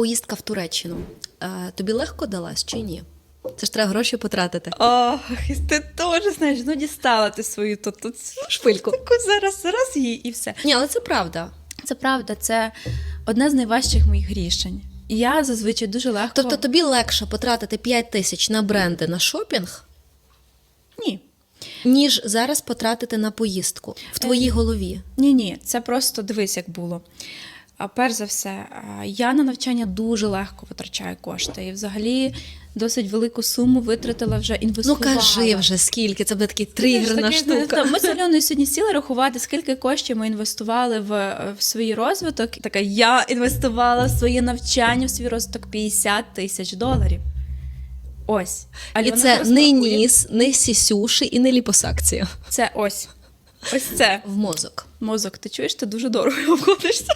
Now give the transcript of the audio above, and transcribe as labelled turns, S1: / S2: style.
S1: поїздка в Туреччину. Е, тобі легко далась чи ні? Це ж треба гроші потратити.
S2: Ох, ти теж знаєш, ну дістала ти свою тут, тут
S1: Шпильку.
S2: таку зараз, зараз її і все.
S1: Ні, але це правда.
S2: Це правда, це одне з найважчих моїх рішень. І Я зазвичай дуже легко.
S1: Тобто тобі легше потратити 5 тисяч на бренди на шопінг,
S2: ні.
S1: ніж зараз потратити на поїздку в твоїй голові.
S2: Ні, ні, це просто дивись, як було. А перш за все, я на навчання дуже легко витрачаю кошти. І взагалі досить велику суму витратила вже
S1: Ну кажи вже скільки, це буде такий тригерна штука.
S2: Ми з Альоною сьогодні сіли рахувати, скільки коштів ми інвестували в, в свій розвиток. Така я інвестувала в своє навчання, в свій розвиток 50 тисяч доларів. Ось.
S1: І це не ніс, не сісюші і не ліпосакція
S2: Це ось. Ось це.
S1: в мозок.
S2: Мозок, ти чуєш, ти дуже дорого обходишся.